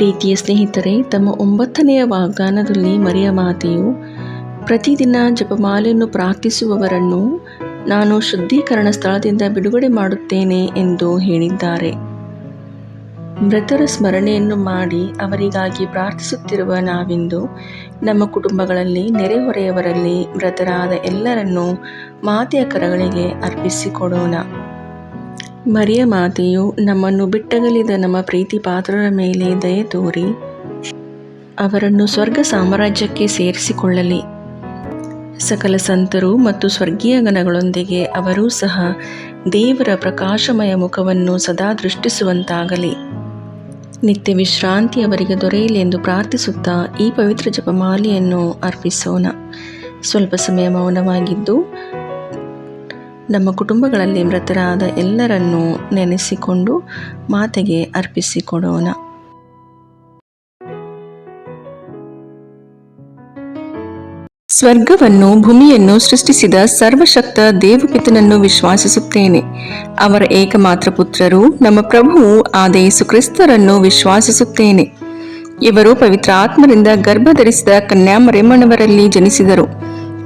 ಪ್ರೀತಿಯ ಸ್ನೇಹಿತರೆ, ತಮ್ಮ ಒಂಬತ್ತನೆಯ ವಾಗ್ದಾನದಲ್ಲಿ ಮರಿಯ ಮಾತೆಯು, ಪ್ರತಿದಿನ ಜಪಮಾಲೆಯನ್ನು ಪ್ರಾರ್ಥಿಸುವವರನ್ನು ನಾನು ಶುದ್ಧೀಕರಣ ಸ್ಥಳದಿಂದ ಬಿಡುಗಡೆ ಮಾಡುತ್ತೇನೆ ಎಂದು ಹೇಳಿದ್ದಾರೆ. ಮೃತರ ಸ್ಮರಣೆಯನ್ನು ಮಾಡಿ ಅವರಿಗಾಗಿ ಪ್ರಾರ್ಥಿಸುತ್ತಿರುವ ನಾವಿಂದು ನಮ್ಮ ಕುಟುಂಬಗಳಲ್ಲಿ ನೆರೆಹೊರೆಯವರಲ್ಲಿ ಮೃತರಾದ ಎಲ್ಲರನ್ನೂ ಮಾತೆಯ ಕರಗಳಿಗೆ ಅರ್ಪಿಸಿಕೊಡೋಣ. ಮರಿಯ ಮಾತೆಯು ನಮ್ಮನ್ನು ಬಿಟ್ಟಗಲಿದ ನಮ್ಮ ಪ್ರೀತಿ ಪಾತ್ರರ ಮೇಲೆ ದಯೆ ತೋರಿ, ಅವರನ್ನು ಸ್ವರ್ಗ ಸಾಮ್ರಾಜ್ಯಕ್ಕೆ ಸೇರಿಸಿಕೊಳ್ಳಲಿ. ಸಕಲ ಸಂತರು ಮತ್ತು ಸ್ವರ್ಗೀಯ ಗಣಗಳೊಂದಿಗೆ ಅವರೂ ಸಹ ದೇವರ ಪ್ರಕಾಶಮಯ ಮುಖವನ್ನು ಸದಾ ದೃಷ್ಟಿಸುವಂತಾಗಲಿ. ನಿತ್ಯ ವಿಶ್ರಾಂತಿ ಅವರಿಗೆ ದೊರೆಯಲಿ ಎಂದು ಪ್ರಾರ್ಥಿಸುತ್ತಾ ಈ ಪವಿತ್ರ ಜಪಮಾಲೆಯನ್ನು ಅರ್ಪಿಸೋಣ. ಸ್ವಲ್ಪ ಸಮಯ ಮೌನವಾಗಿದ್ದು ನಮ್ಮ ಕುಟುಂಬಗಳಲ್ಲಿ ಮೃತರಾದ ಎಲ್ಲರನ್ನೂ ನೆನೆಸಿಕೊಂಡು ಮಾತೆಗೆ ಅರ್ಪಿಸಿಕೊಡೋಣ. ಸ್ವರ್ಗವನ್ನು, ಭೂಮಿಯನ್ನು ಸೃಷ್ಟಿಸಿದ ಸರ್ವಶಕ್ತ ದೇವಪಿತನನ್ನು ವಿಶ್ವಾಸಿಸುತ್ತೇನೆ. ಅವರ ಏಕಮಾತ್ರ ಪುತ್ರರು ನಮ್ಮ ಪ್ರಭುವು ಆದ ಯೇಸು ಕ್ರಿಸ್ತರನ್ನು ವಿಶ್ವಾಸಿಸುತ್ತೇನೆ. ಇವರು ಪವಿತ್ರ ಆತ್ಮರಿಂದ ಗರ್ಭಧರಿಸಿದ ಕನ್ಯಾಮರೆಮ್ಮನವರಲ್ಲಿ ಜನಿಸಿದರು.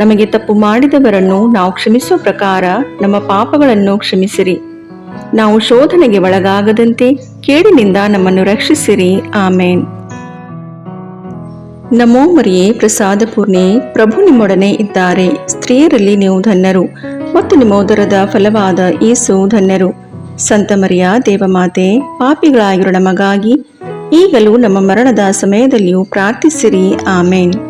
ನಮಗೆ ತಪ್ಪು ಮಾಡಿದವರನ್ನು ನಾವು ಕ್ಷಮಿಸುವ ಪ್ರಕಾರ ನಮ್ಮ ಪಾಪಗಳನ್ನು ಕ್ಷಮಿಸಿರಿ. ನಾವು ಶೋಧನೆಗೆ ಒಳಗಾಗದಂತೆ ಕೇಡಿನಿಂದ ನಮ್ಮನ್ನು ರಕ್ಷಿಸಿರಿ. ಆಮೇನ್. ನಮೋ ಮರಿಯೇ, ಪ್ರಸಾದ ಪೂರ್ಣೆ, ಪ್ರಭು ನಿಮ್ಮೊಡನೆ ಇದ್ದಾರೆ. ಸ್ತ್ರೀಯರಲ್ಲಿ ನೀವು ಧನ್ಯರು, ಮತ್ತು ನಿಮ್ಮ ಉದರದ ಫಲವಾದ ಯೇಸು ಧನ್ಯರು. ಸಂತ ಮರಿಯ, ದೇವಮಾತೆ ಪಾಪಿಗಳಾಗಿರೋ ನಮಗಾಗಿ ಈಗಲೂ ನಮ್ಮ ಮರಣದ ಸಮಯದಲ್ಲಿಯೂ ಪ್ರಾರ್ಥಿಸಿರಿ. ಆಮೇನ್.